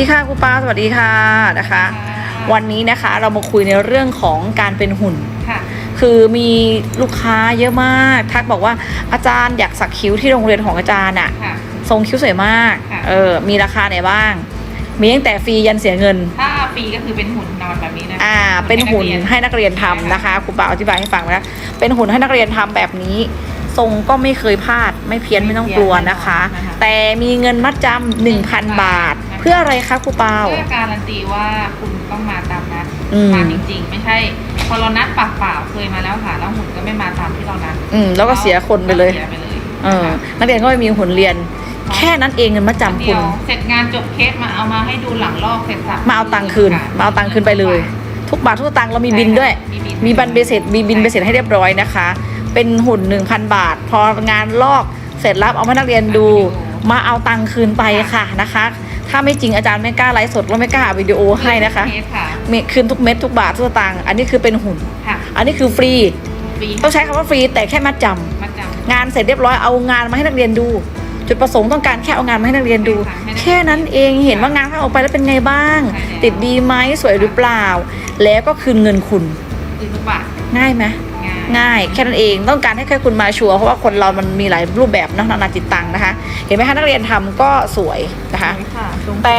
สวัสดีค่ะครูปาสวัสดีค่ะนะคะ วันนี้นะคะเรามาคุยในเรื่องของการเป็นหุ่นค่ะคือมีลูกค้าเยอะมาก ทักบอกว่าอาจารย์อยากสักคิ้วที่โรงเรียนของอาจารย์อะค่ะทรงคิ้วสวยมากค่ะเออมีราคาไหนบ้าง มีตั้งแต่ฟรียันเสียเงินถ้าฟรีก็คือเป็นหุ่นนอนแบบนี้นะอ่าเป็นหุ่นให้นักเรียนทำนะคะครูปาอธิบายให้ฟังนะเป็นหุ่นให้นักเรียนทำแบบนี้ทรงก็ไม่เคยพลาดไม่เพี้ยนไม่ต้องกลัวนะคะ แต่มีเงินมัดจำหนึ่งพันบาท เพื่ออะไรคะครูเปา เพื่อการันตีว่าคุณต้องมาตามนัดอืม มาจริง ๆ ไม่ใช่ พอเรานัดปากเปล่าเคยมาแล้วค่ะแล้วหุ่นก็ไม่มาตามที่เรานัดอืมแล้วก็เสียคนไปเลยสีไปเลยเออนักเรียนก็ไม่มีหุ่นเรียน แค่นั้นเองเงินมัดจำเดีคุยณ วเสร็จงานจบเคสมาเอามาให้ดูหลังลอกเสร็จสับมาเอาตังค์คืนค่ะมาเอาตังค์คืนไปเลย ทุกบาททุกสตังค์เรามีบินด้วย มีบิน มีบันเบเสร็จมีบินเบเสร็จให้เรียบร้อยนะคะ เป็นหุ่น 1,000 บาท พองานลอกเสร็จรับเอาให้นักเรียนดู มาเอาตังค์คืนไปค่ะนะคะ ถ้าไม่จริงอาจารย์ไม่กล้าไลฟ์สดแล้วไม่กล้าอัดวิดีโอให้นะคะเคสค่ะมีคืนทุกเม็ดทุกบาททุกสตังค์อันนี้คือเป็นหุ่น ค่ะอันนี้คือฟรี ฟรีต้องใช้คำว่าฟรีแต่แค่มัดจำมาจำ งานเสร็จเรียบร้อยเอางานมาให้นักเรียนดู จุดประสงค์ต้องการแค่เอางานมาให้นักเรียนดู ใช่ค่ะแค่นั้นเองเห็นว่างานเขาออกไปแล้วเป็นไงบ้าง ใช่แล้ว ติดดีไหมสวยหรือเปล่า แล้วก็คืนเงินคุณ คือทุกบาทง่ายไหม ง่ายง่ายแค่นั้นเองต้องการให้แค่คุณมาชัวร์เพราะว่าคนเรามันมีหลายรูปแบบเนอะนานาจิตตังนะคะ เห็นไหมคะนักเรียนทำก็สวยนะคะค่ะแต่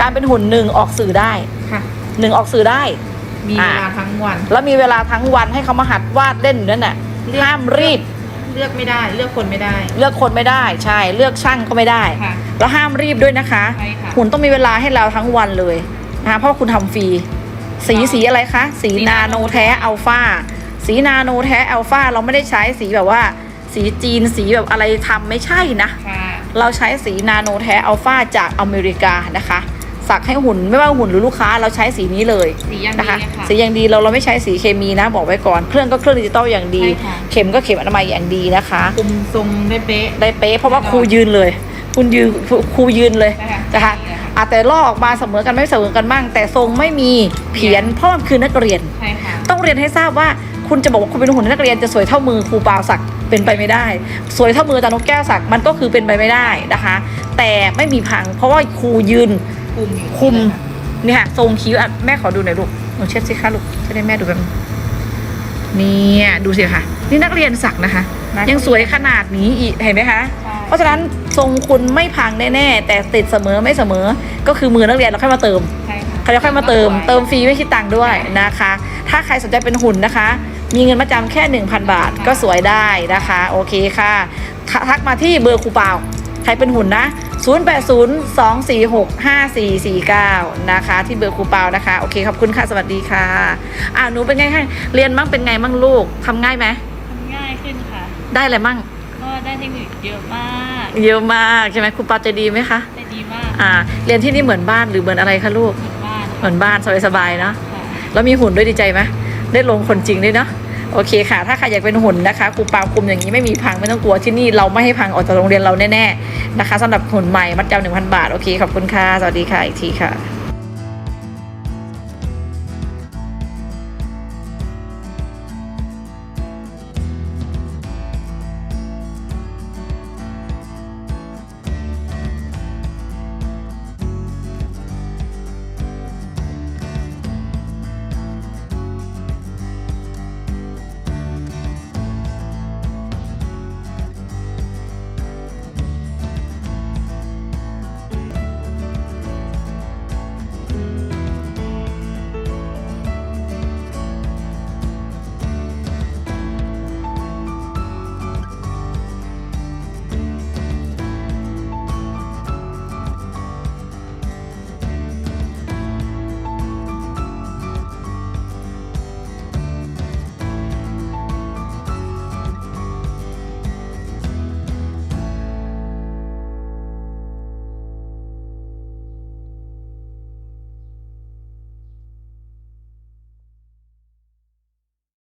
การเป็นหุ่นหนึ่งออกสื่อได้ค่ะหนึ่งออกสื่อได้ มีเวลาทั้งวัน แล้วมีเวลาทั้งวันให้เขามาหัดวาดเล่นอยู่นั่นน่ะห้ามรีบเลือกไม่ได้เลือกคนไม่ได้ เลือกคนไม่ได้ใช่ เลือกช่างก็ไม่ได้ค่ะแล้วห้ามรีบด้วยนะคะใช่ค่ะหุ่นต้องมีเวลาให้เราทั้งวันเลยนะคะเพราะคุณทำฟรี สีสีอะไรคะ สีสีนาโนแท้อัลฟา สีนาโนแท้อัลฟาเราไม่ได้ใช้สีแบบว่า สีจีนสีแบบอะไรทำไม่ใช่นะค่ะเราใช้สีนาโนแท้อัลฟาจากอเมริกานะคะ สักให้หุ่นไม่ว่าหุ่นหรือลูกค้าเราใช้สีนี้เลยสีอย่างนะดีคะเลยค่ะสีอย่างดีเราเราไม่ใช้สีเคมีนะ บอกไว้ก่อนเครื่องก็เครื่องดิจิตอลอย่างดีใช่ค่ะเข็มก็เข็มอนามัยอย่างดีนะคะคุมทรงได้เป๊ะได้เป๊ะเพราะว่าครูยืนเลยคุณยืนครูยืนเลยใช่ค่ะนะคะใช่ค่ะอาจแต่ลอกออกมาเสมอกันไม่เสมอกันบ้าง แต่ทรงไม่มีเพี้ยนเพราะมันคือนักเรียนใช่ค่ะต้องเรียนให้ทราบว่า คุณจะบอกว่าคุณเป็นหุ่นนักเรียนจะสวยเท่ามือครูปาวศักดิ์เป็นไปไม่ได้ สวยเท่ามืออาจารย์นกแก้วศักดิ์มันก็คือเป็นไปไม่ได้นะคะ แต่ไม่มีพัง เพราะว่าครูยืนคุมอยู่คุมเลยะเนี่ยค่ะทรงคิ้วอะแม่ขอดูหน่อยลูกหนูเช็ดสิคะลูกจะได้แม่ดูแบบเนี่ยดูสิค่ะ นี่นักเรียนสักนะคะ ยังสวยขนาดนี้อีกเห็นไหมคะใช่เพราะฉะนั้นทรงคุณไม่พังแน่ๆแต่ติดเสมอไม่เสมอ ก็คือมือนักเรียนเราค่อยมาเติมใช่ค่ะเขาจะค่อยมาเติม เติมฟรีไม่คิดตังค์ด้วยนะคะ ถ้าใครสนใจเป็นหุ่นนะคะ มีเงินมาจำแค่ 1,000 บาทก็สวยได้นะคะ โอเคค่ะททักมาที่เบอร์ครูเปาใครเป็นหุ่นนะ 0802465449 นะคะ ที่เบอร์ครูเปานะคะ โอเค ขอบคุณค่ะ สวัสดีค่ะ อ่าหนูเป็นไงคะเรียนมั่งเป็นไงมั่งลูกทำง่ายไหมทำง่ายขึ้นค่ะ ได้อะไรมั่ง ก็ได้เทคนิคเยอะมาก เยอะมากใช่ไหมครูเปาใจดีไหมคะได้ดีมาก อ่า เรียนที่นี่เหมือนบ้านหรือเหมือนอะไรคะลูก เหมือนบ้าน เหมือนบ้านสบายๆเนาะค่ะแล้วมีหุ่นด้วยดีใจไหมได้ลงคนจริงด้วยเนาะ โอเคค่ะ ถ้าใครอยากเป็นหุ่นนะคะครูปาวคุมอย่างนี้ไม่มีพังไม่ต้องกลัวที่นี่เราไม่ให้พังออกจากโรงเรียนเราแน่ๆนะคะสำหรับหุ่นใหม่มัดจำหนึ่งพันบาท โอเคขอบคุณค่ะ สวัสดีค่ะอีกทีค่ะ